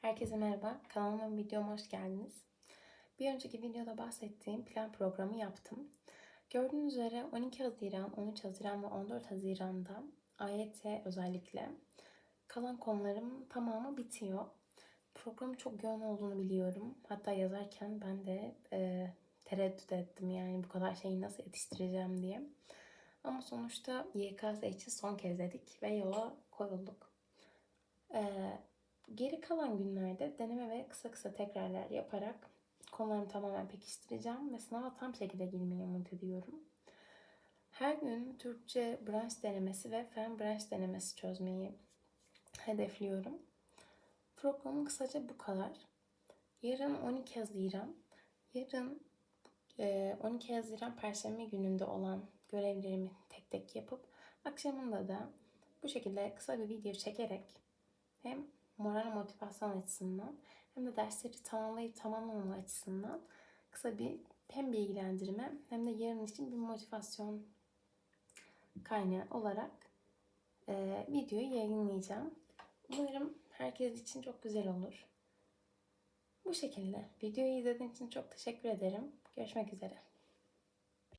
Herkese merhaba, kanalıma videoma hoş geldiniz. Bir önceki videoda bahsettiğim plan programı yaptım. Gördüğünüz üzere 12 Haziran, 13 Haziran ve 14 Haziran'da AYT özellikle kalan konularım tamamı bitiyor. Programın çok yoğun olduğunu biliyorum. Hatta yazarken ben de e, tereddüt ettim yani bu kadar şeyi nasıl yetiştireceğim diye. Ama sonuçta YKS için son kez dedik ve yola koyulduk. Ee, geri kalan günlerde deneme ve kısa kısa tekrarlar yaparak konularımı tamamen pekiştireceğim ve sınava tam şekilde girmeyi umut ediyorum. Her gün Türkçe branş denemesi ve fen branş denemesi çözmeyi hedefliyorum. Programım kısaca bu kadar. Yarın 12 Haziran, yarın e, 12 Haziran Perşembe gününde olan görevlerimi tek tek yapıp akşamında da bu şekilde kısa bir video çekerek hem moral motivasyon açısından hem de dersleri tamamlayıp tamamlamama açısından kısa bir hem bilgilendirme hem de yarın için bir motivasyon kaynağı olarak e, videoyu yayınlayacağım. Umarım herkes için çok güzel olur. Bu şekilde. Videoyu izlediğiniz için çok teşekkür ederim. Görüşmek üzere.